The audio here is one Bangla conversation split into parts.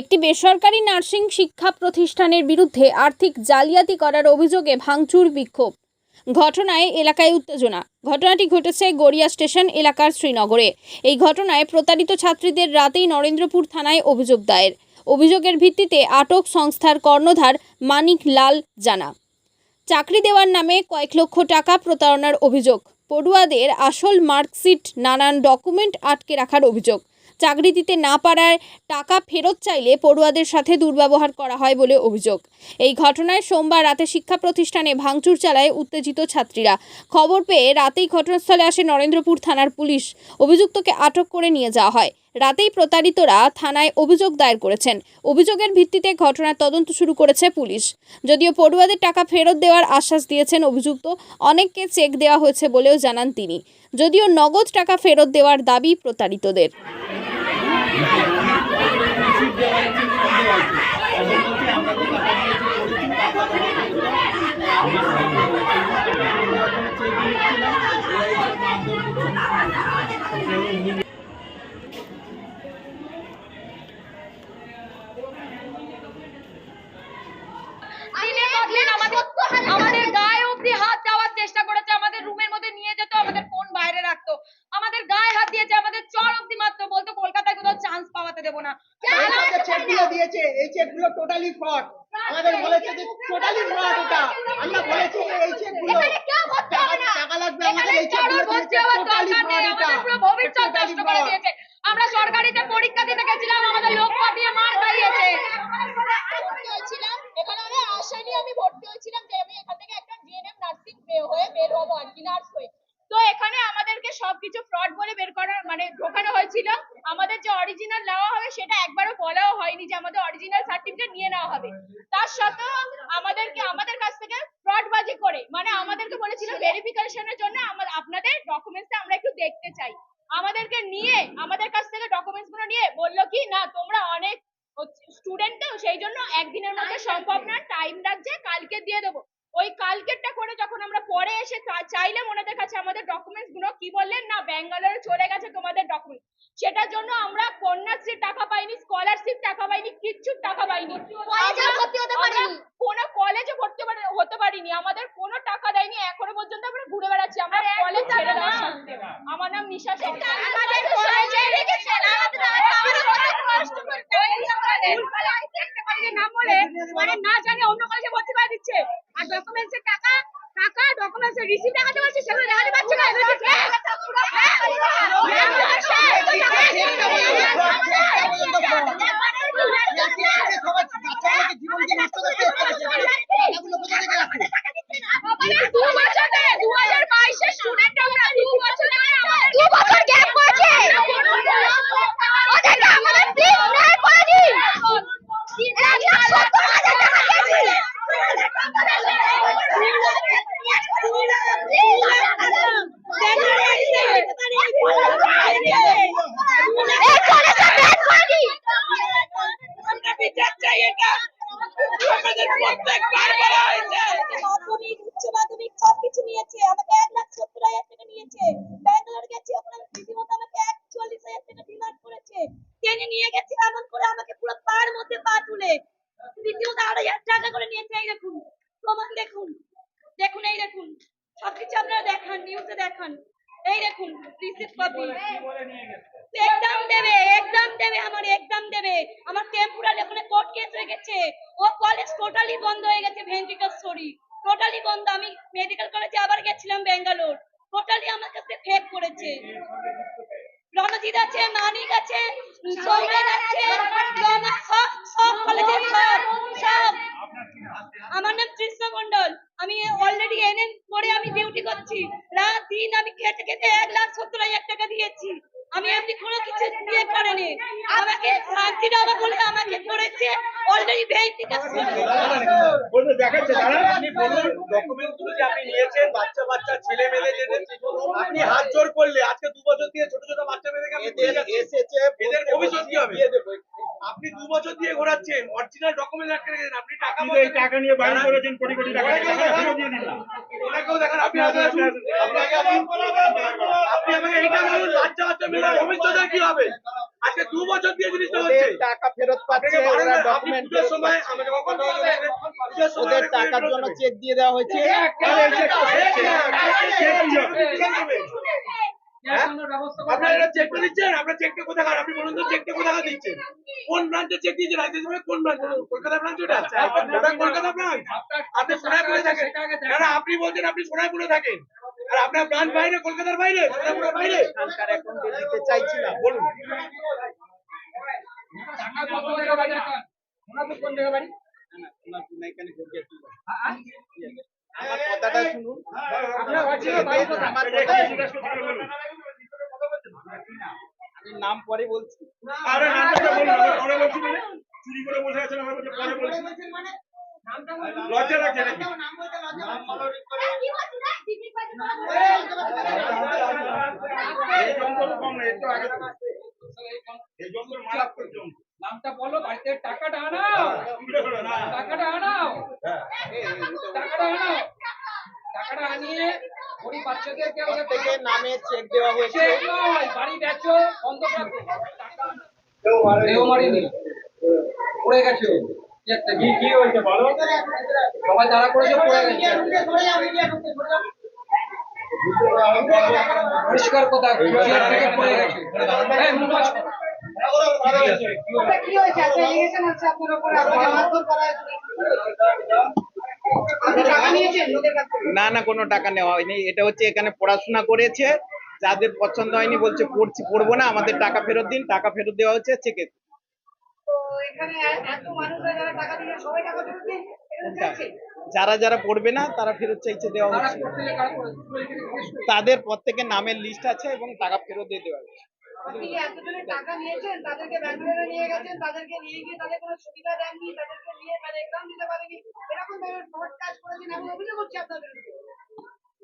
একটি বেসরকারি নার্সিং শিক্ষা প্রতিষ্ঠানের বিরুদ্ধে আর্থিক জালিয়াতি করার অভিযোগে ভাঙচুর বিক্ষোভ। ঘটনায় এলাকায় উত্তেজনা। ঘটনাটি ঘটেছে গড়িয়া স্টেশন এলাকার শ্রীনগরে। এই ঘটনায় প্রতারিত ছাত্রীদের রাতেই নরেন্দ্রপুর থানায় অভিযোগ দায়ের। অভিযোগের ভিত্তিতে আটক সংস্থার কর্ণধার মানিক লাল জানা। চাকরি দেওয়ার নামে কয়েক লক্ষ টাকা প্রতারণার অভিযোগ। পড়ুয়াদের আসল মার্কশিট, নানান ডকুমেন্ট আটকে রাখার অভিযোগ। চাকরি দিতে না পারায় টাকা ফেরত চাইলে পড়ুয়াদের সাথে দুর্ব্যবহার করা হয় বলে অভিযোগ। এই ঘটনায় সোমবার রাতে শিক্ষা প্রতিষ্ঠানে ভাঙচুর চালায় উত্তেজিত ছাত্রীরা। খবর পেয়ে রাতেই ঘটনাস্থলে আসে নরেন্দ্রপুর থানার পুলিশ। অভিযুক্তকে আটক করে নিয়ে যাওয়া হয়। রাতেই প্রতারিতরা থানায় অভিযোগ দায়ের করেছেন। অভিযোগের ভিত্তিতে ঘটনার তদন্ত শুরু করেছে পুলিশ। যদিও পড়ুয়াদের টাকা ফেরত দেওয়ার আশ্বাস দিয়েছেন অভিযুক্ত, অনেককে চেক দেওয়া হয়েছে বলেও জানান তিনি। যদিও নগদ টাকা ফেরত দেওয়ার দাবি প্রতারিতদের। দেবো না। আমাদের চেকগুলো দিয়েছে। এই চেকগুলো টোটালি ফ্রড আমাদের বলেছে যে টোটালি ফ্রড এটা আমরা বলেছি এই চেকগুলো এখানে কেউ ভর্তি হবে না। টাকা লাগবে আমাদের এই চেকগুলো দিয়েছে। টোটালি ফ্রড এটা। ভবিষ্যৎ নষ্ট করে দিয়েছে। আমরা সরকারিতে পরীক্ষা দিতে গেছিলাম আমাদের লোক পাঠিয়ে মার খাইয়েছে ভর্তি হয়েছিলাম এখানে আমি আশা নিয়ে আমি ভর্তি হয়েছিলাম যে আমি এখান থেকে একটা জিএনএম নার্সিং হয়ে বের হব আর কি নার্স হয়ে তো এখানে আমাদেরকে সবকিছু ফ্রড বলে বের করার মানে ঢোকানো হয়েছিল। আমাদের যে অরিজিনাল নেওয়া হবে সেটা একবারও বলাও হয়নি যে আমাদের অরিজিনাল সার্টিফিকেট নিয়ে নেওয়া হবে। তার সত্ত্বেও আমাদেরকে আমাদের কাছ থেকে ফ্রডবাজি করে মানে আমাদেরকে বলেছিল ভেরিফিকেশনের জন্য আমার আপনাদের ডকুমেন্টস আমরা একটু দেখতে চাই। আমাদেরকে নিয়ে আমাদের কাছ থেকে ডকুমেন্টসগুলো নিয়ে বলল কি না তোমরা অনেক স্টুডেন্ট তো সেই জন্য একদিনের মধ্যে সম্ভব না টাইম লাগছে কালকে দিয়ে দেবো। ওই কালকেরটা করে যখন আমরা পরে এসে চা- চাইলাম ওনাদের কাছে আমাদের ডকুমেন্টসগুলো কি বললেন? না ব্যাঙ্গালোরে চলে গেছে তোমাদের ডকুমেন্ট সেটার জন্য আমরা কন্যাশ্রীর টাকা পাইনি স্কলারশিপ টাকা পাইনি কিচ্ছু টাকা পাইনি। কোনো কলেজে ভর্তি হতে- পারিনি। আমাদের কোনো টাকা দেয়নি এখনও পর্যন্ত আমরা ঘুরে বেড়াচ্ছি। আমরা কলেজ ছেড়ে দেওয়ার সত্ত্বেও আমার নাম নিশা মানে না জানে অন্য কলেজে ভর্তি করে দিচ্ছে। আর ডকুমেন্টস এর টাকা টাকা ডকুমেন্টস এর রিসিপ্ট দেখাতে বলছে সেগুলো দেখাতে পারছে না এগুলো কি fake? দু বছর ধরে, 2022 এর student আমরা, দু বছর ধরে আমাদের- দু বছর গ্যাপ করেছে ওদেরকে আমাদের প্লিজ ন্যায় করে দিন এক লাখ সত্তর হাজার টাকা দিয়েছি এই কলেজে ব্যান করে দিন মাধ্যমিক উচ্চ মাধ্যমিক সবকিছু নিয়েছে আমাকে এক লাখ সত্তর হাজার টাকা নিয়েছে। ব্যাঙ্গালোর গেছি, ওখানে রীতিমতো আমাকে হাজার টাকা ডিমান্ড করেছে। টেনে নিয়ে গেছে, এমন করে আমাকে পুরো মধ্যে পা তুলে। রীতিমতো আড়াই হাজার টাকা করে নিয়েছে, এই দেখুন। প্রমাণ দেখুন। দেখুন, এই দেখুন। সবকিছু আপনারা দেখান নিউজে দেখান। এই দেখুন রিসিপ্ট কপি এক্সাম দেবে এক্সাম দেবে আমার এক্সাম দেবে। আমার টেম্পুরাল ওখানে কোর্ট কেস হয়ে গেছে। ও কলেজ টোটালি বন্ধ হয়ে গেছে ভেন্টিকাল স্টোরি টোটালি বন্ধ। আমি মেডিকেল কলেজে আবার গেছিলাম, ব্যাঙ্গালোর। টোটালি আমার কাছে ফেক করেছে। রণজিৎ আছে, মানিক আছে, সৌমেন আছে সব সব কলেজে সব সব। আমার নাম কৃষ্ণ মন্ডল আমি অলরেডি এনএম করে আমি ডিউটি করছি। রাত দিন আমি খেতে খেতে এক লাখ সত্তর হাজার টাকা দিয়েছি। আমি এমনি কোনো কিছু দিয়ে করেনি। আমাকে শান্তিরামা বলে আমাকে করেছে। অলরেডি ভেন্টিকা বলুন দেখাচ্ছে দাঁড়ান আপনি বলুন ডকুমেন্টগুলো যে আপনি নিয়েছেন বাচ্চা বাচ্চা ছেলে মেয়ে যে আপনি হাত জোর করলে আজকে দু বছর দিয়ে ছোট ছোট বাচ্চা মেয়েদেরকে আপনি এসেছে এদের ভবিষ্যৎ কি হবে? আপনি দু বছর দিয়ে ঘোরাচ্ছেন অরিজিনাল ডকুমেন্ট আটকে রেখেছেন আপনি টাকা এই টাকা নিয়ে বাইরে করেছেন কোটি কোটি টাকা দিয়ে না ওনাকেও দেখেন। আপনি আগে আসুন। আপনি ভবিষ্যতে কি হবে? আজকে দু বছর দিয়ে জিনিসটা হচ্ছে। ওদের টাকা ফেরত পাচ্ছে ওরা আপনি ডকুমেন্ট সময় আমাকে যখন কথা বলতে বললেন, পুজোর সময় ওদের টাকার জন্য চেক দিয়ে দেওয়া হয়েছে। হ্যাঁ? আপনারা চেকটা দিচ্ছেন? আপনার চেকটা কোথাকার? আপনি বলুন তো চেকটা কোথাকার দিচ্ছেন? কোন ব্রাঞ্চে চেক দিয়েছেন? আইসিসি কোন ব্রাঞ্চ কলকাতা ব্রাঞ্চ ওটা? ওটা কলকাতা ব্রাঞ্চ আপনি থাকেন। আপনি বলছেন আপনি সোনারপুরে থাকেন। আর আপনার ব্রাঞ্চ বাইরে কলকাতার বাইরে বাইরে। দিতে চাইছি না বলুন। আমার কথাটা শুনুন। আমি নাম পরে বলছি। আরে নামটা বলুন পরে বলছি মানে? চুরি করে বসে আছেন আমরা বলছি পরে বলছি। লজ্জা লাগছে নাকি এই জঙ্গল কম না একটু আগে এই জঙ্গল মারাত্মক জঙ্গল নামটা বলো বাড়িতে টাকাটা আনাও উল্টো করো না টাকাটা আনাও টাকাটা আনাও টাকাটা আনিয়ে গরিব বাচ্চাদেরকে ওর থেকে নামে চেক দেওয়া হয়েছে। বাড়ি বেচো বন্ধ রাখো। টাকা মারিনি। পড়ে গেছে কি কি হয়েছে বলো? সবাই তারা করেছে পড়ে গেছে। পরিষ্কার কথা পড়ে গেছে। থেকে? না না কোনো টাকা নেওয়া হয়নি। এটা হচ্ছে এখানে পড়াশোনা করেছে যাদের পছন্দ হয়নি বলছে পড়ছি পড়ব না আমাদের টাকা ফেরত দিন টাকা ফেরত দেওয়া হচ্ছে চেকে যারা যারা পড়বে না তারা ফেরত চাইছে দেওয়া হচ্ছে। তাদের প্রত্যেকের নামের লিস্ট আছে এবং টাকা ফেরত দিয়ে দেওয়া হচ্ছে। আপনি এতজনের টাকা নিয়েছেন তাদেরকে ব্যাঙ্গালোরে নিয়ে গেছেন, তাদেরকে নিয়ে গিয়ে তাদের কোনো সুবিধা দেননি, তাদেরকে নিয়ে মানে এক্সাম দিতে পারেনি এরকম ধরনের ফ্রড কাজ করেছেন, এমন অভিযোগ হচ্ছে আপনাদের।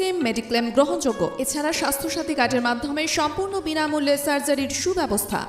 স্কিম মেডিক্লেম গ্রহণযোগ্য। এছাড়া স্বাস্থ্যসাথী কার্ডের মাধ্যমে সম্পূর্ণ বিনামূল্যে সার্জারির সুব্যবস্থা।